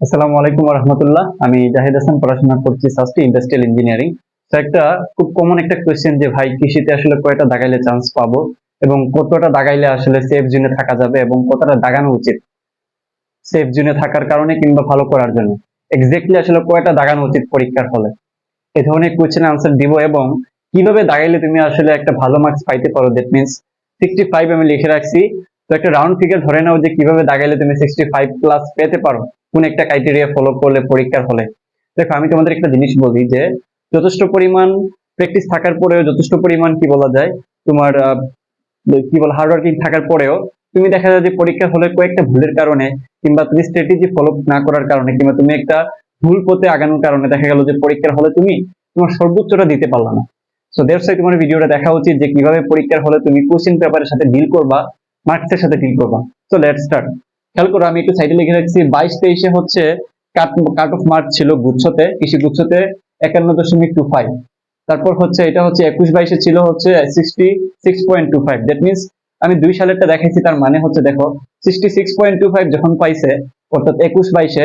আসসালামু আলাইকুম রহমতুল্লাহ আমি জাহিদ হাসান, পড়াশোনা করছি সাস্টি ইন্ডাস্ট্রিয়াল ইঞ্জিনিয়ারিং তো একটা খুব কমন একটা কোয়েশ্চেন যে, ভাই, কৃষিতে আসলে কয়টা দাগাইলে চান্স পাবো এবং কতটা দাগাইলে আসলে সেফ জোনে থাকা যাবে এবং কতটা দাগানো উচিত? সেফ জোনে থাকার কারণে কিংবা ভালো করার জন্য। এক্স্যাক্টলি আসলে কয়টা দাগানো উচিত পরীক্ষার হলে? এ ধরনের কোয়েশ্চেন আনসার দিব এবং কীভাবে দাগাইলে তুমি আসলে একটা ভালো মার্কস পাইতে পারো? দ্যাট মিনস সিক্সটি ফাইভ আমি লিখে রাখছি। তো একটা রাউন্ড ফিগার ধরে নাও যে, কীভাবে দাগাইলে তুমি সিক্সটি ফাইভ প্লাস পেতে পারো। কোন একটা ক্রাইটেরিয়া ফলো করলে পরীক্ষার হলে। দেখো, আমি তোমাদের একটা জিনিস বলি যে, যথেষ্ট পরিমাণ প্র্যাকটিস থাকার পরেও, যথেষ্ট পরিমাণ কি বলা যায়, তোমার কি বল হার্ডওয়ার্কিং থাকার পরেও, তুমি দেখা যায় যে পরীক্ষার হলে কয়েকটা ভুলের কারণে কিংবা তুমি স্ট্র্যাটেজি ফলো না করার কারণে কিংবা তুমি একটা ভুল পথে আগানোর কারণে দেখা গেল যে পরীক্ষার হলে তুমি তোমার সর্বোচ্চটা দিতে পারলা না। সো দেড় তোমার ভিডিওটা দেখা উচিত যে কীভাবে পরীক্ষার হলে তুমি কোশ্চেন পেপারের সাথে ডিল করবা মার্কসের সাথে ডিল করবা। সো লেট স্টার্ট খেয়াল করো, আমি একটু সাইডে লিখে রাখছি, বাইশ তেইশে হচ্ছে কাট অফ মার্ক ছিল গুচ্ছতে, কৃষি গুচ্ছতে একান্ন দশমিক টু ফাইভ তারপর হচ্ছে এটা হচ্ছে একুশ বাইশে ছিল হচ্ছে sixty six point two five that means আমি দুই সালেরটা দেখাইছি, তার মানে হচ্ছে দেখো sixty six point two five যখন পাইছে, অর্থাৎ একুশ বাইশে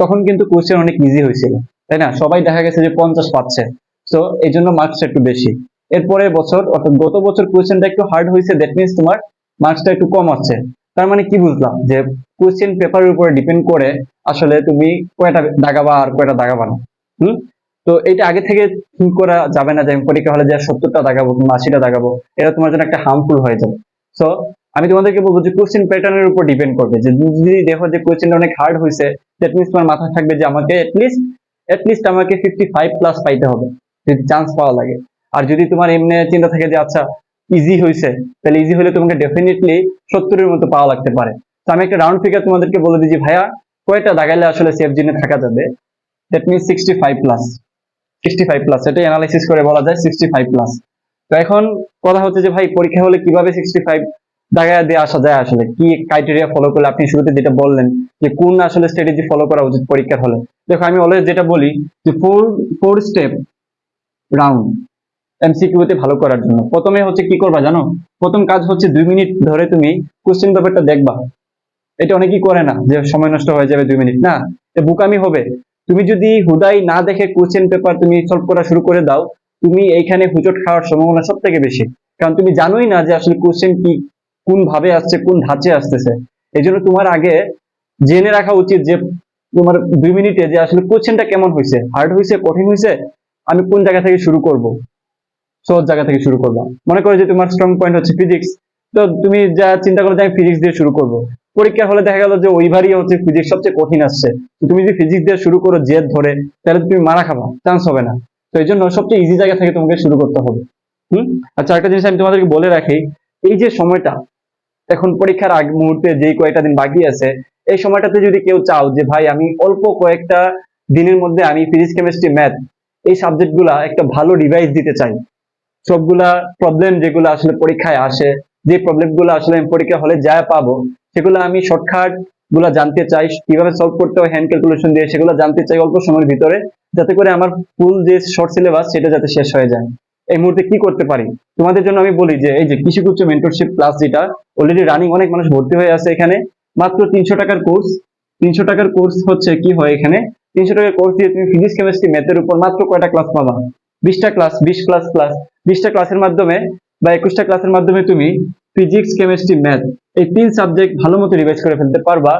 তখন কিন্তু কোশ্চেন অনেক ইজি হয়েছিল, তাই না? সবাই দেখা গেছে যে পঞ্চাশ পাচ্ছে। তো এই জন্য মার্কসটা একটু বেশি। এরপরে বছর, অর্থাৎ গত বছর কোশ্চেনটা একটু হার্ড হয়েছে দ্যাট মিনস তোমার মার্কসটা একটু কম আছে তার মানে কি বুঝলাম? যে কোশ্চেন পেপারের উপরে ডিপেন্ড করে আসলে তুমি কয়টা দাগাবা আর কয়টা দাগাবা না হুম? তো এটা আগে থেকে ঠিক করা যাবে না যে আমি পরীক্ষা হলে যে সত্তরটা দাগাবো কিংবা আশিটা দাগাবো, এটা তোমার জন্য একটা হার্মফুল হয়ে যাবে। সো আমি তোমাদেরকে বলব যে কোশ্চেন প্যাটার্নের উপর ডিপেন্ড করবে। যে যদি দেখো যে কোশ্চেনটা অনেক হার্ড হয়েছে দ্যাট মিনস তোমার মাথায় থাকবে যে আমাকে এটলিস্ট এটলিস্ট আমাকে ফিফটি ফাইভ প্লাস পাইতে হবে। যদি চান্স পাওয়া লাগে। আর যদি তোমার এমনি চিন্তা থাকে যে আচ্ছা ইজি হয়েছে তাহলে ইজি হলে তোমাকে ডেফিনেটলি সত্তরের মতো পাওয়া লাগতে পারে। তো আমি একটা রাউন্ড ফিগার তোমাদেরকে বলে দিচ্ছি ভাইয়া, কয়টা দাগাইলে আসলে সেফ জিনে থাকা যাবে? That means sixty five plus sixty five plus এটাই অ্যানালাইসিস করে বলা যায় সিক্সটি ফাইভ প্লাস তো এখন কথা হচ্ছে যে, ভাই, পরীক্ষা হলে কীভাবে সিক্সটি ফাইভ দাগায় দিয়ে আসা যায় আসলে? কি ক্রাইটেরিয়া ফলো করলে? আপনি শুরুতে যেটা বললেন যে, কোন আসলে স্ট্র্যাটেজি ফলো করা উচিত পরীক্ষার হলে। দেখো, আমি অলওয়েজ যেটা বলি যে ফোর ফোর স্টেপ রাউন্ড এমসিকিউতে ভালো করার জন্য। প্রথমে হচ্ছে কি করবা জানো? প্রথম কাজ হচ্ছে দুই মিনিট ধরে তুমি কোশ্চেন পেপারটা দেখবা। এটা অনেকেই করে না যে সময় নষ্ট হয়ে যাবে দুই মিনিট। না বুকামি হবে। তুমি যদি হুদাই না দেখে কোশ্চেন পেপার তুমি সলভ করা শুরু করে দাও, তুমি এইখানে হুচট খাওয়ার সম্ভাবনা সব থেকে বেশি। কারণ তুমি জানোই না যে আসলে কোশ্চেন কি, কোন ভাবে আসছে, কোন ধাঁচে আসতেছে। এই জন্য তোমার আগে জেনে রাখা উচিত যে তোমার দুই মিনিটে যে আসলে কোশ্চেনটা কেমন হয়েছে হার্ড হয়েছে, কঠিন হয়েছে, আমি কোন জায়গা থেকে শুরু করব। সহজ জায়গা থেকে শুরু করবা। মনে করো যে তোমার স্ট্রং পয়েন্ট হচ্ছে ফিজিক্স তো তুমি যা চিন্তা করো যে আমি ফিজিক্স দিয়ে শুরু করব। পরীক্ষার হলে দেখা গেল যে ওইবারই হচ্ছে ফিজিক্স সবচেয়ে কঠিন আসছে। তুমি যদি ফিজিক্স দিয়ে শুরু করো জেদ ধরে, তাহলে তুমি মারা খাবা চান্স হবে না। তো এই জন্য সবচেয়ে ইজি জায়গা থেকে তোমাকে শুরু করতে হবে। হুম? আচ্ছা একটা জিনিস আমি তোমাদেরকে বলে রাখি, এই যে সময়টা, এখন পরীক্ষার আগ মুহূর্তে যেই কয়েকটা দিন বাকি আছে, এই সময়টাতে যদি কেউ চাও যে, ভাই, আমি অল্প কয়েকটা দিনের মধ্যে আমি ফিজিক্স কেমিস্ট্রি ম্যাথ এই সাবজেক্টগুলা একটা ভালো রিভাইজ দিতে চাই। সবগুলা প্রবলেম যেগুলো আসলে পরীক্ষায় আসে, যে প্রবলেমগুলো আসলে আমি পরীক্ষা হলে যা পাবো, সেগুলো আমি শর্টকাটগুলা জানতে চাই, কীভাবে সলভ করতে হয় হ্যান্ড ক্যালকুলেশন দিয়ে, সেগুলো জানতে চাই অল্প সময়ের ভিতরে, যাতে করে আমার ফুল যে শর্ট সিলেবাস সেটা যাতে শেষ হয়ে যায়। এই মুহূর্তে কি করতে পারি? তোমাদের জন্য আমি বলি যে, এই যে কৃষিগুচ্ছ মেন্টরশিপ ক্লাস যেটা অলরেডি রানিং অনেক মানুষ ভর্তি হয়ে আছে এখানে। মাত্র তিনশো টাকার কোর্স তিনশো টাকার কোর্স হচ্ছে কি হয় এখানে? তিনশো টাকার কোর্স দিয়ে তুমি ফিজিক্স কেমিস্ট্রি ম্যাথের উপর মাত্র কয়টা ক্লাস পাবা? বিশটা ক্লাস বিশ ক্লাস ক্লাস বিশটা ক্লাসের মাধ্যমে বা একুশটা ক্লাসের মাধ্যমে তুমি ফিজিক্স কেমিস্ট্রি ম্যাথ এই তিন সাবজেক্ট ভালো মতো রিভাইজ করে ফেলতে পারবা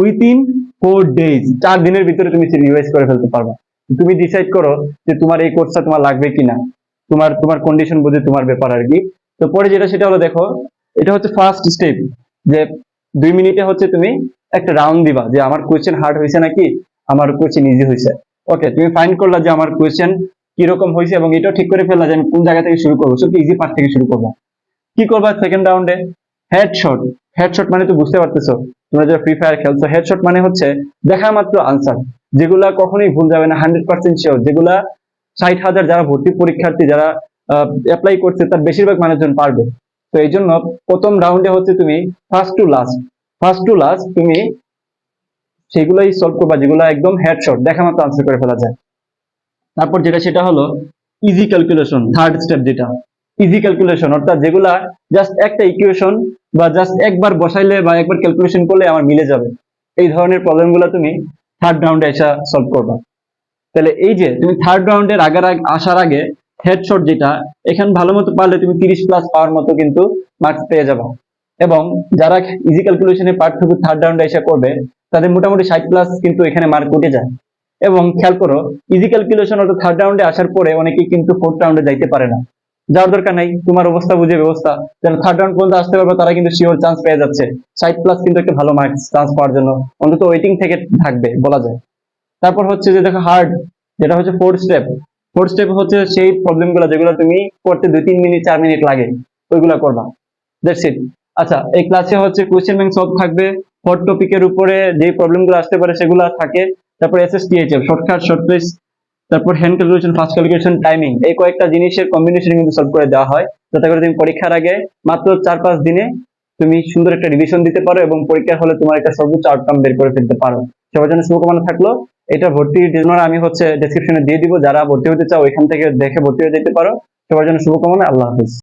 উইথিন ফোর ডেজ চার দিনের ভিতরে তুমি রিভাইজ করে ফেলতে পারবা। তুমি ডিসাইড করো যে তোমার এই কোর্সটা তোমার লাগবে কিনা, তোমার তোমার কন্ডিশন বুঝে তোমার ব্যাপার আর কি। তো পরে যেটা সেটা হলো দেখো, এটা হচ্ছে ফার্স্ট স্টেপ যে দুই মিনিটে হচ্ছে তুমি একটা রাউন্ড দিবা যে আমার কোয়েশ্চেন হার্ড হয়েছে নাকি, আমার কোয়েশ্চেন ইজি হয়েছে। ওকে তুমি ফাইন্ড করলা যে আমার কোয়েশ্চেন কীরকম হয়েছে এবং এটাও ঠিক করে ফেললা যে আমি কোন জায়গা থেকে শুরু করব? সবচেয়ে ইজি পার্ট থেকে শুরু করব। কি করবা সেকেন্ড রাউন্ডে হেডশট হেডশট মানে তো বুঝতে পারতেছো, তোমরা যারা ফ্রি ফায়ার খেলছো হেডশট মানে হচ্ছে দেখা মাত্র আনসার যেগুলা কখনোই ভুল যাবে না হান্ড্রেড পার্সেন্ট শিওর যেগুলা ষাট হাজার যারা ভর্তি পরীক্ষার্থী, যারা অ্যাপ্লাই করছে, তার বেশিরভাগ মানুষজন পারবে। তো এই জন্য প্রথম রাউন্ডে হচ্ছে তুমি first to last first to last তুমি সেগুলোই সলভ করবা, যেগুলো একদম হেডশট দেখা মাত্র আনসার করে ফেলা যায়। তারপর যেটা, সেটা হলো ইজি ক্যালকুলেশন থার্ড স্টেপ যেটা। ইজি ক্যালকুলেশন অর্থাৎ যেগুলা জাস্ট একটা ইকুয়েশন বা জাস্ট একবার বসাইলে বা একবার ক্যালকুলেশন করলে আমার মিলে যাবে। এই ধরনের প্রবলেমগুলো তুমি থার্ড রাউন্ডে এসে সলভ করবা। তাহলে এই যে তুমি থার্ড রাউন্ডের আগের আগ- আসার আগে হেডশট যেটা, এখানে ভালো মতো পারলে তুমি তিরিশ প্লাস পাওয়ার মতো কিন্তু মার্কস পেয়ে যাবে। এবং যারা ইজি ক্যালকুলেশনের পার্টটুকু থার্ড রাউন্ডে এসে করবে, তাদের মোটামুটি ষাট প্লাস কিন্তু এখানে মার্ক উঠে যায়। এবং খেয়াল করো ইজি ক্যালকুলেশন অর্থাৎ থার্ড রাউন্ডে আসার পরে অনেকেই কিন্তু ফোর্থ রাউন্ডে যাইতে পারে না। যাওয়ার দরকার নাই, তোমার অবস্থা বুঝে ব্যবস্থা। যারা থার্ড রাউন্ড পর্যন্ত আসতে পারবে, তারা কিন্তু শিওর চান্স পেয়ে যাচ্ছে। ষাট প্লাস কিন্তু একটা ভালো মার্কস চান্স পাওয়ার জন্য। অন্তত ওয়েটিং থেকে থাকবে, বলা যায়। তারপর হচ্ছে যে দেখো হার্ড যেটা হচ্ছে ফোর্থ স্টেপ ফোর্থ স্টেপ হচ্ছে সেই প্রবলেমগুলো যেগুলো তুমি করতে দুই, তিন মিনিট চার মিনিট লাগে, ওইগুলো করবা। দ্যাটস ইট আচ্ছা এই ক্লাসে হচ্ছে কোয়েশ্চেন ব্যাংক সলভ থাকবে। ফোর্থ টপিকের উপরে যে প্রবলেমগুলো আসতে পারে, সেগুলো থাকে। তারপর S S THF shortcut short place তারপর hand calculation fast calculation timing এই কয়েকটা জিনিসের কম্বিনেশন কিন্তু সলভ করে দেওয়া হয়। যাতে করে তুমি পরীক্ষার আগে মাত্র চার পাঁচ দিনে তুমি সুন্দর একটা রিভিশন দিতে পারো এবং পরীক্ষার হলে তোমার একটা সর্বোচ্চ আউটকাম বের করে ফেলতে পারো। সবার জন্য শুভকামনা থাকল। এটা ভর্তির জন্য আমি হচ্ছে ডেসক্রিপশনে দিয়ে দিব। যারা ভর্তি হতে চাও এখান থেকে দেখে ভর্তি হয়ে যেতে পারো। সবার জন্য শুভকামনা আল্লাহ হাফিজ।